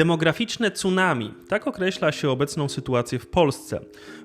Demograficzne tsunami. Tak określa się obecną sytuację w Polsce.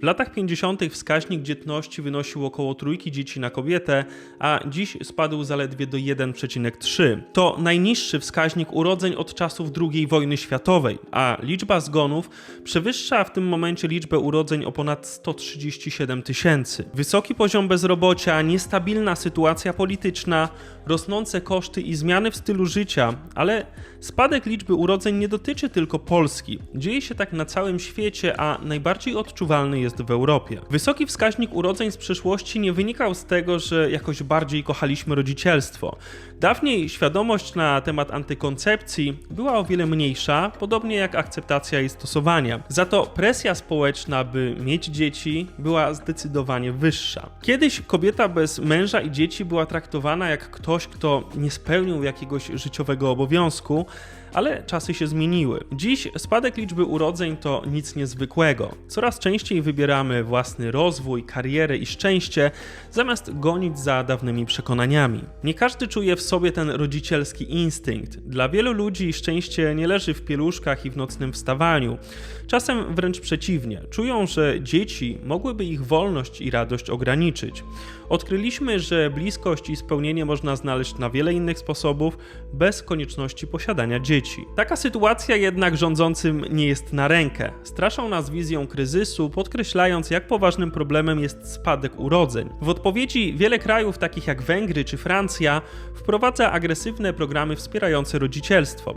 W latach 50. wskaźnik dzietności wynosił około trójki dzieci na kobietę, a dziś spadł zaledwie do 1,3. To najniższy wskaźnik urodzeń od czasów II wojny światowej, a liczba zgonów przewyższa w tym momencie liczbę urodzeń o ponad 137 tysięcy. Wysoki poziom bezrobocia, niestabilna sytuacja polityczna, rosnące koszty i zmiany w stylu życia, ale spadek liczby urodzeń nie dotyczy tylko Polski. Dzieje się tak na całym świecie, a najbardziej odczuwalny jest w Europie. Wysoki wskaźnik urodzeń z przeszłości nie wynikał z tego, że jakoś bardziej kochaliśmy rodzicielstwo. Dawniej świadomość na temat antykoncepcji była o wiele mniejsza, podobnie jak akceptacja jej stosowania. Za to presja społeczna, by mieć dzieci, była zdecydowanie wyższa. Kiedyś kobieta bez męża i dzieci była traktowana jak ktoś, kto nie spełnił jakiegoś życiowego obowiązku, ale czasy się zmieniły. Dziś spadek liczby urodzeń to nic niezwykłego. Coraz częściej wybieramy własny rozwój, karierę i szczęście, zamiast gonić za dawnymi przekonaniami. Nie każdy czuje w sobie ten rodzicielski instynkt. Dla wielu ludzi szczęście nie leży w pieluszkach i w nocnym wstawaniu. Czasem wręcz przeciwnie. Czują, że dzieci mogłyby ich wolność i radość ograniczyć. Odkryliśmy, że bliskość i spełnienie można znaleźć na wiele innych sposobów, bez konieczności posiadania dzieci. Taka sytuacja jednak rządzącym nie jest na rękę. Straszą nas wizją kryzysu, podkreślając, jak poważnym problemem jest spadek urodzeń. W odpowiedzi wiele krajów, takich jak Węgry czy Francja, wprowadza agresywne programy wspierające rodzicielstwo.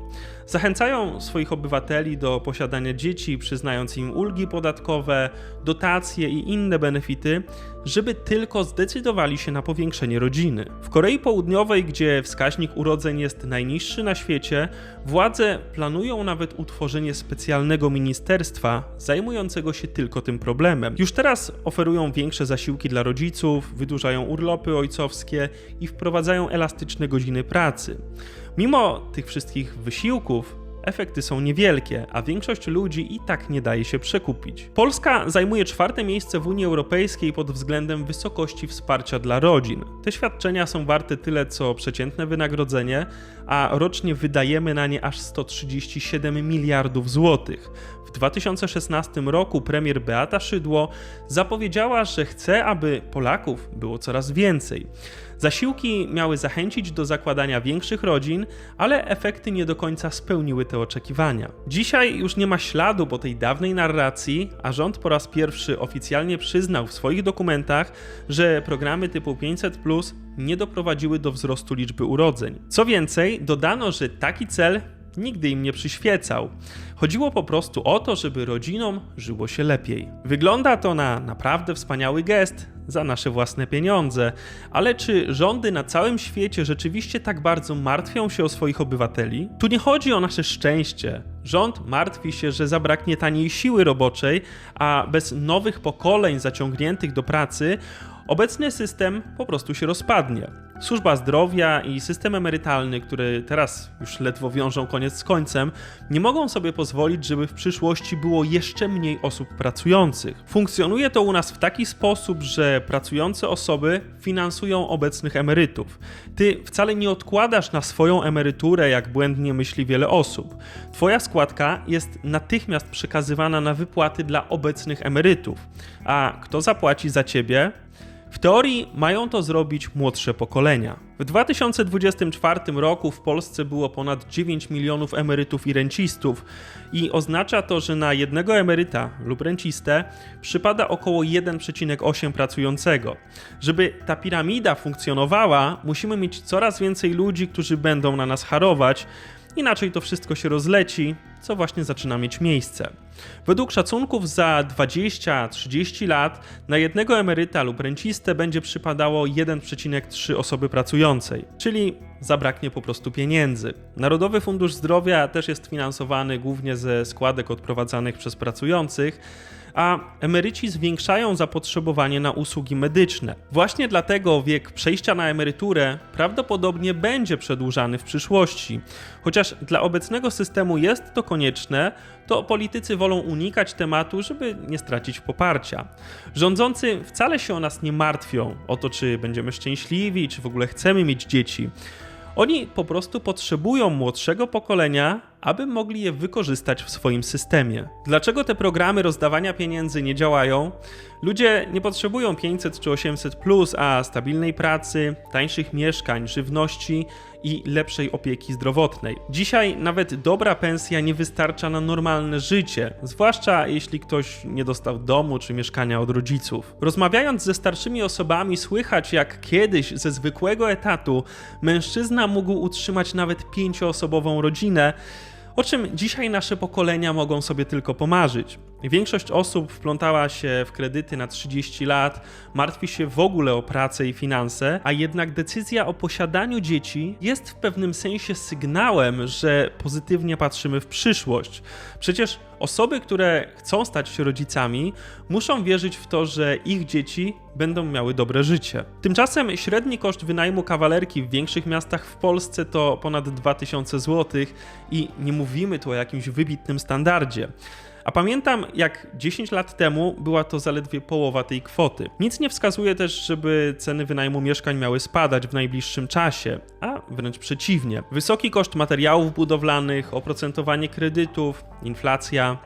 Zachęcają swoich obywateli do posiadania dzieci, przyznając im ulgi podatkowe, dotacje i inne benefity, żeby tylko zdecydowali się na powiększenie rodziny. W Korei Południowej, gdzie wskaźnik urodzeń jest najniższy na świecie, władze planują nawet utworzenie specjalnego ministerstwa zajmującego się tylko tym problemem. Już teraz oferują większe zasiłki dla rodziców, wydłużają urlopy ojcowskie i wprowadzają elastyczne godziny pracy. Mimo tych wszystkich wysiłków, efekty są niewielkie, a większość ludzi i tak nie daje się przekupić. Polska zajmuje czwarte miejsce w Unii Europejskiej pod względem wysokości wsparcia dla rodzin. Te świadczenia są warte tyle co przeciętne wynagrodzenie, a rocznie wydajemy na nie aż 137 miliardów złotych. W 2016 roku premier Beata Szydło zapowiedziała, że chce, aby Polaków było coraz więcej. Zasiłki miały zachęcić do zakładania większych rodzin, ale efekty nie do końca spełniły te oczekiwania. Dzisiaj już nie ma śladu po tej dawnej narracji, a rząd po raz pierwszy oficjalnie przyznał w swoich dokumentach, że programy typu 500 nie doprowadziły do wzrostu liczby urodzeń. Co więcej, dodano, że taki cel nigdy im nie przyświecał. Chodziło po prostu o to, żeby rodzinom żyło się lepiej. Wygląda to na naprawdę wspaniały gest za nasze własne pieniądze, ale czy rządy na całym świecie rzeczywiście tak bardzo martwią się o swoich obywateli? Tu nie chodzi o nasze szczęście. Rząd martwi się, że zabraknie taniej siły roboczej, a bez nowych pokoleń zaciągniętych do pracy obecny system po prostu się rozpadnie. Służba zdrowia i system emerytalny, które teraz już ledwo wiążą koniec z końcem, nie mogą sobie pozwolić, żeby w przyszłości było jeszcze mniej osób pracujących. Funkcjonuje to u nas w taki sposób, że pracujące osoby finansują obecnych emerytów. Ty wcale nie odkładasz na swoją emeryturę, jak błędnie myśli wiele osób. Twoja składka jest natychmiast przekazywana na wypłaty dla obecnych emerytów. A kto zapłaci za ciebie? Teorii mają to zrobić młodsze pokolenia. W 2024 roku w Polsce było ponad 9 milionów emerytów i rencistów i oznacza to, że na jednego emeryta lub rencistę przypada około 1,8 pracującego. Żeby ta piramida funkcjonowała, musimy mieć coraz więcej ludzi, którzy będą na nas harować, inaczej to wszystko się rozleci, co właśnie zaczyna mieć miejsce. Według szacunków za 20-30 lat na jednego emeryta lub rencistę będzie przypadało 1,3 osoby pracującej, czyli zabraknie po prostu pieniędzy. Narodowy Fundusz Zdrowia też jest finansowany głównie ze składek odprowadzanych przez pracujących, a emeryci zwiększają zapotrzebowanie na usługi medyczne. Właśnie dlatego wiek przejścia na emeryturę prawdopodobnie będzie przedłużany w przyszłości. Chociaż dla obecnego systemu jest to konieczne, to politycy wolą unikać tematu, żeby nie stracić poparcia. Rządzący wcale się o nas nie martwią, o to czy będziemy szczęśliwi, czy w ogóle chcemy mieć dzieci. Oni po prostu potrzebują młodszego pokolenia, aby mogli je wykorzystać w swoim systemie. Dlaczego te programy rozdawania pieniędzy nie działają? Ludzie nie potrzebują 500 czy 800, plus, a stabilnej pracy, tańszych mieszkań, żywności i lepszej opieki zdrowotnej. Dzisiaj nawet dobra pensja nie wystarcza na normalne życie, zwłaszcza jeśli ktoś nie dostał domu czy mieszkania od rodziców. Rozmawiając ze starszymi osobami, słychać jak kiedyś ze zwykłego etatu mężczyzna mógł utrzymać nawet pięcioosobową rodzinę o czym dzisiaj nasze pokolenia mogą sobie tylko pomarzyć. Większość osób wplątała się w kredyty na 30 lat, martwi się w ogóle o pracę i finanse, a jednak decyzja o posiadaniu dzieci jest w pewnym sensie sygnałem, że pozytywnie patrzymy w przyszłość. Przecież osoby, które chcą stać się rodzicami, muszą wierzyć w to, że ich dzieci będą miały dobre życie. Tymczasem średni koszt wynajmu kawalerki w większych miastach w Polsce to ponad 2000 zł i nie mówimy tu o jakimś wybitnym standardzie. A pamiętam, jak 10 lat temu była to zaledwie połowa tej kwoty. Nic nie wskazuje też, żeby ceny wynajmu mieszkań miały spadać w najbliższym czasie, a wręcz przeciwnie. Wysoki koszt materiałów budowlanych, oprocentowanie kredytów, inflacja.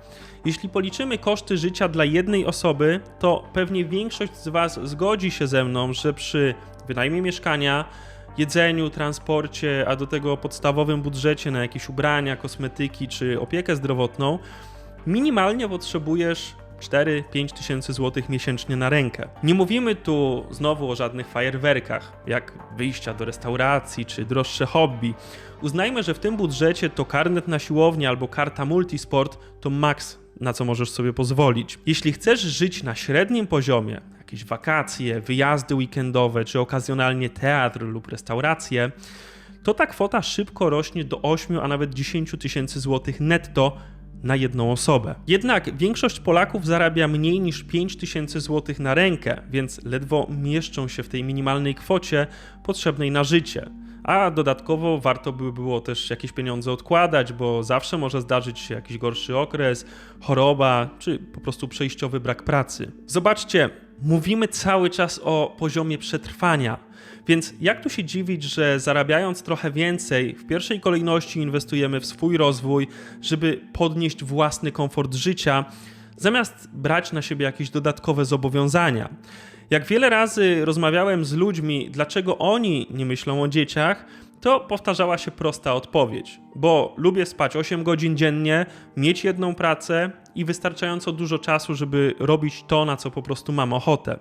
Jeśli policzymy koszty życia dla jednej osoby, to pewnie większość z Was zgodzi się ze mną, że przy wynajmie mieszkania, jedzeniu, transporcie, a do tego podstawowym budżecie na jakieś ubrania, kosmetyki czy opiekę zdrowotną, minimalnie potrzebujesz 4-5 tysięcy złotych miesięcznie na rękę. Nie mówimy tu znowu o żadnych fajerwerkach, jak wyjścia do restauracji czy droższe hobby. Uznajmy, że w tym budżecie to karnet na siłownię albo karta multisport to maks na co możesz sobie pozwolić. Jeśli chcesz żyć na średnim poziomie, jakieś wakacje, wyjazdy weekendowe czy okazjonalnie teatr lub restauracje, to ta kwota szybko rośnie do 8, a nawet 10 tysięcy złotych netto na jedną osobę. Jednak większość Polaków zarabia mniej niż 5 tysięcy złotych na rękę, więc ledwo mieszczą się w tej minimalnej kwocie potrzebnej na życie. A dodatkowo warto by było też jakieś pieniądze odkładać, bo zawsze może zdarzyć się jakiś gorszy okres, choroba czy po prostu przejściowy brak pracy. Zobaczcie, mówimy cały czas o poziomie przetrwania. Więc jak tu się dziwić, że zarabiając trochę więcej, w pierwszej kolejności inwestujemy w swój rozwój, żeby podnieść własny komfort życia, zamiast brać na siebie jakieś dodatkowe zobowiązania. Jak wiele razy rozmawiałem z ludźmi, dlaczego oni nie myślą o dzieciach, to powtarzała się prosta odpowiedź, bo lubię spać 8 godzin dziennie, mieć jedną pracę i wystarczająco dużo czasu, żeby robić to, na co po prostu mam ochotę.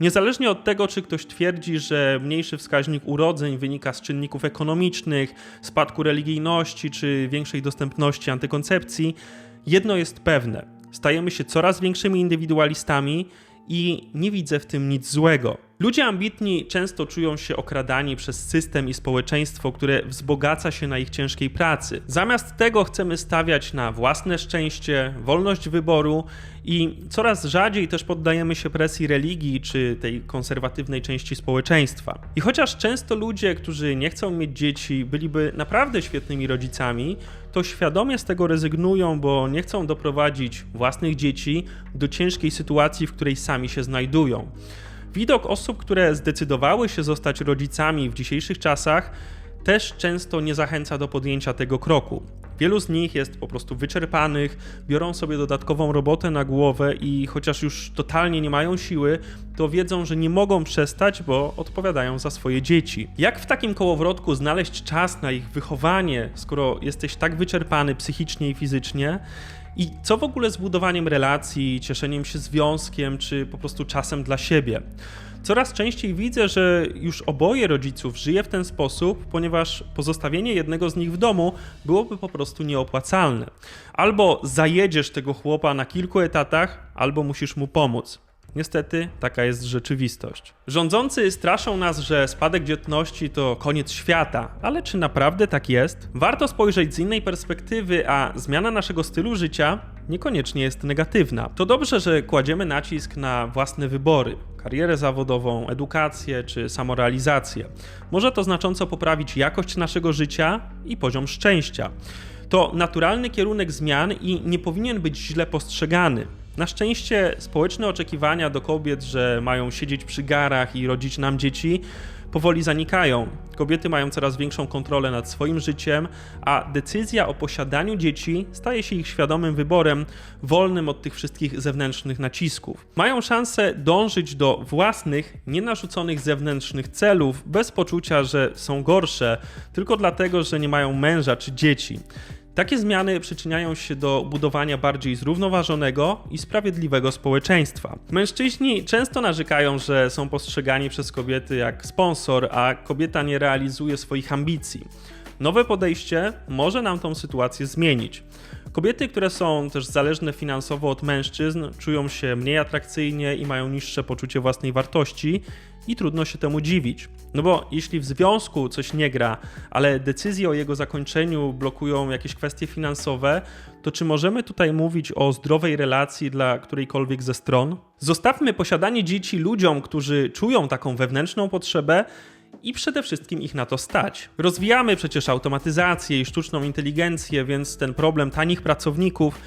Niezależnie od tego, czy ktoś twierdzi, że mniejszy wskaźnik urodzeń wynika z czynników ekonomicznych, spadku religijności czy większej dostępności antykoncepcji, jedno jest pewne: stajemy się coraz większymi indywidualistami i nie widzę w tym nic złego. Ludzie ambitni często czują się okradani przez system i społeczeństwo, które wzbogaca się na ich ciężkiej pracy. Zamiast tego chcemy stawiać na własne szczęście, wolność wyboru i coraz rzadziej też poddajemy się presji religii czy tej konserwatywnej części społeczeństwa. I chociaż często ludzie, którzy nie chcą mieć dzieci, byliby naprawdę świetnymi rodzicami, to świadomie z tego rezygnują, bo nie chcą doprowadzić własnych dzieci do ciężkiej sytuacji, w której sami się znajdują. Widok osób, które zdecydowały się zostać rodzicami w dzisiejszych czasach, też często nie zachęca do podjęcia tego kroku. Wielu z nich jest po prostu wyczerpanych, biorą sobie dodatkową robotę na głowę i chociaż już totalnie nie mają siły, to wiedzą, że nie mogą przestać, bo odpowiadają za swoje dzieci. Jak w takim kołowrotku znaleźć czas na ich wychowanie, skoro jesteś tak wyczerpany psychicznie i fizycznie? I co w ogóle z budowaniem relacji, cieszeniem się związkiem, czy po prostu czasem dla siebie? Coraz częściej widzę, że już oboje rodziców żyje w ten sposób, ponieważ pozostawienie jednego z nich w domu byłoby po prostu nieopłacalne. Albo zajedziesz tego chłopa na kilku etatach, albo musisz mu pomóc. Niestety, taka jest rzeczywistość. Rządzący straszą nas, że spadek dzietności to koniec świata, ale czy naprawdę tak jest? Warto spojrzeć z innej perspektywy, a zmiana naszego stylu życia niekoniecznie jest negatywna. To dobrze, że kładziemy nacisk na własne wybory, karierę zawodową, edukację czy samorealizację. Może to znacząco poprawić jakość naszego życia i poziom szczęścia. To naturalny kierunek zmian i nie powinien być źle postrzegany. Na szczęście społeczne oczekiwania do kobiet, że mają siedzieć przy garach i rodzić nam dzieci, powoli zanikają. Kobiety mają coraz większą kontrolę nad swoim życiem, a decyzja o posiadaniu dzieci staje się ich świadomym wyborem, wolnym od tych wszystkich zewnętrznych nacisków. Mają szansę dążyć do własnych, nienarzuconych zewnętrznych celów, bez poczucia, że są gorsze, tylko dlatego, że nie mają męża czy dzieci. Takie zmiany przyczyniają się do budowania bardziej zrównoważonego i sprawiedliwego społeczeństwa. Mężczyźni często narzekają, że są postrzegani przez kobiety jak sponsor, a kobieta nie realizuje swoich ambicji. Nowe podejście może nam tą sytuację zmienić. Kobiety, które są też zależne finansowo od mężczyzn, czują się mniej atrakcyjnie i mają niższe poczucie własnej wartości, i trudno się temu dziwić. No bo jeśli w związku coś nie gra, ale decyzje o jego zakończeniu blokują jakieś kwestie finansowe, to czy możemy tutaj mówić o zdrowej relacji dla którejkolwiek ze stron? Zostawmy posiadanie dzieci ludziom, którzy czują taką wewnętrzną potrzebę i przede wszystkim ich na to stać. Rozwijamy przecież automatyzację i sztuczną inteligencję, więc ten problem tanich pracowników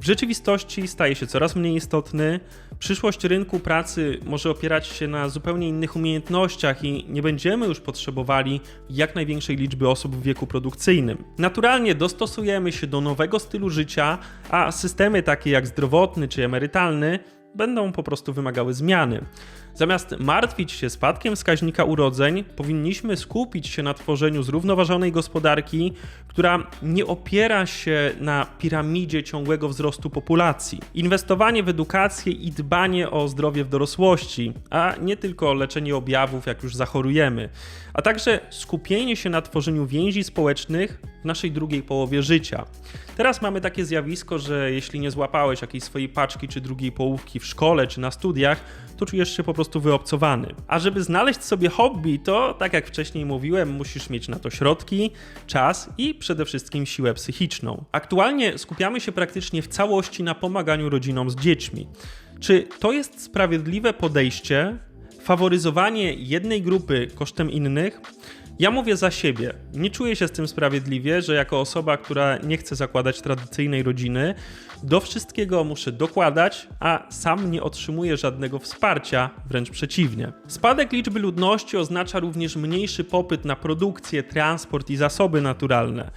w rzeczywistości staje się coraz mniej istotny. Przyszłość rynku pracy może opierać się na zupełnie innych umiejętnościach i nie będziemy już potrzebowali jak największej liczby osób w wieku produkcyjnym. Naturalnie dostosujemy się do nowego stylu życia, a systemy takie jak zdrowotny czy emerytalny będą po prostu wymagały zmiany. Zamiast martwić się spadkiem wskaźnika urodzeń, powinniśmy skupić się na tworzeniu zrównoważonej gospodarki, która nie opiera się na piramidzie ciągłego wzrostu populacji. Inwestowanie w edukację i dbanie o zdrowie w dorosłości, a nie tylko leczenie objawów, jak już zachorujemy, a także skupienie się na tworzeniu więzi społecznych w naszej drugiej połowie życia. Teraz mamy takie zjawisko, że jeśli nie złapałeś jakiejś swojej paczki czy drugiej połówki w szkole czy na studiach, to czujesz się po prostu wyobcowany. A żeby znaleźć sobie hobby, to tak jak wcześniej mówiłem, musisz mieć na to środki, czas i przede wszystkim siłę psychiczną. Aktualnie skupiamy się praktycznie w całości na pomaganiu rodzinom z dziećmi. Czy to jest sprawiedliwe podejście? Faworyzowanie jednej grupy kosztem innych? Ja mówię za siebie. Nie czuję się z tym sprawiedliwie, że jako osoba, która nie chce zakładać tradycyjnej rodziny, do wszystkiego muszę dokładać, a sam nie otrzymuję żadnego wsparcia, wręcz przeciwnie. Spadek liczby ludności oznacza również mniejszy popyt na produkcję, transport i zasoby naturalne.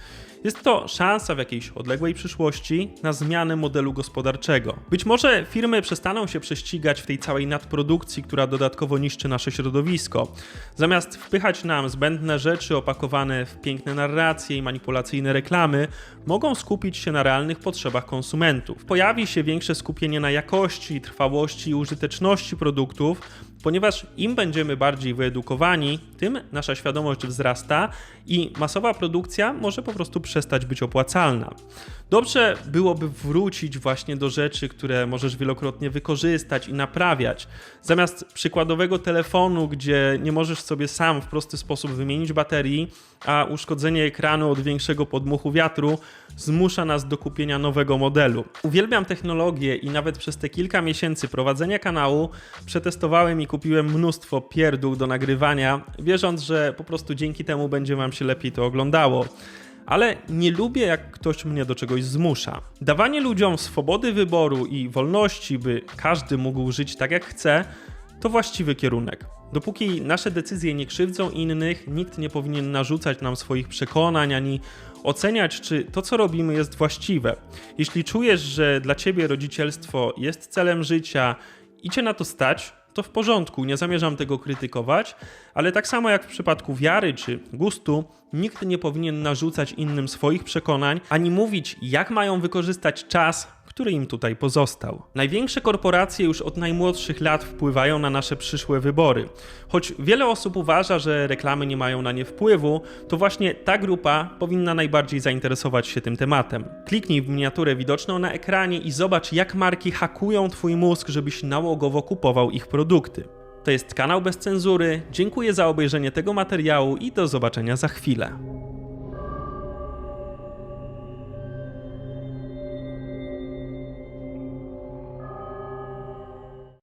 Jest to szansa w jakiejś odległej przyszłości na zmianę modelu gospodarczego. Być może firmy przestaną się prześcigać w tej całej nadprodukcji, która dodatkowo niszczy nasze środowisko. Zamiast wpychać nam zbędne rzeczy opakowane w piękne narracje i manipulacyjne reklamy, mogą skupić się na realnych potrzebach konsumentów. Pojawi się większe skupienie na jakości, trwałości i użyteczności produktów, ponieważ im będziemy bardziej wyedukowani, tym nasza świadomość wzrasta i masowa produkcja może po prostu przestać być opłacalna. Dobrze byłoby wrócić właśnie do rzeczy, które możesz wielokrotnie wykorzystać i naprawiać. Zamiast przykładowego telefonu, gdzie nie możesz sobie sam w prosty sposób wymienić baterii, a uszkodzenie ekranu od większego podmuchu wiatru zmusza nas do kupienia nowego modelu. Uwielbiam technologię i nawet przez te kilka miesięcy prowadzenia kanału przetestowałem i kupiłem mnóstwo pierdół do nagrywania, wierząc, że po prostu dzięki temu będzie Wam się lepiej to oglądało ale nie lubię, jak ktoś mnie do czegoś zmusza. Dawanie ludziom swobody wyboru i wolności, by każdy mógł żyć tak jak chce, to właściwy kierunek. Dopóki nasze decyzje nie krzywdzą innych, nikt nie powinien narzucać nam swoich przekonań ani oceniać, czy to, co robimy, jest właściwe. Jeśli czujesz, że dla ciebie rodzicielstwo jest celem życia i cię na to stać, to w porządku, nie zamierzam tego krytykować, ale tak samo jak w przypadku wiary czy gustu, nikt nie powinien narzucać innym swoich przekonań, ani mówić, jak mają wykorzystać czas, który im tutaj pozostał. Największe korporacje już od najmłodszych lat wpływają na nasze przyszłe wybory. Choć wiele osób uważa, że reklamy nie mają na nie wpływu, to właśnie ta grupa powinna najbardziej zainteresować się tym tematem. Kliknij w miniaturę widoczną na ekranie i zobacz, jak marki hakują Twój mózg, żebyś nałogowo kupował ich produkty. To jest kanał bez cenzury. Dziękuję za obejrzenie tego materiału i do zobaczenia za chwilę.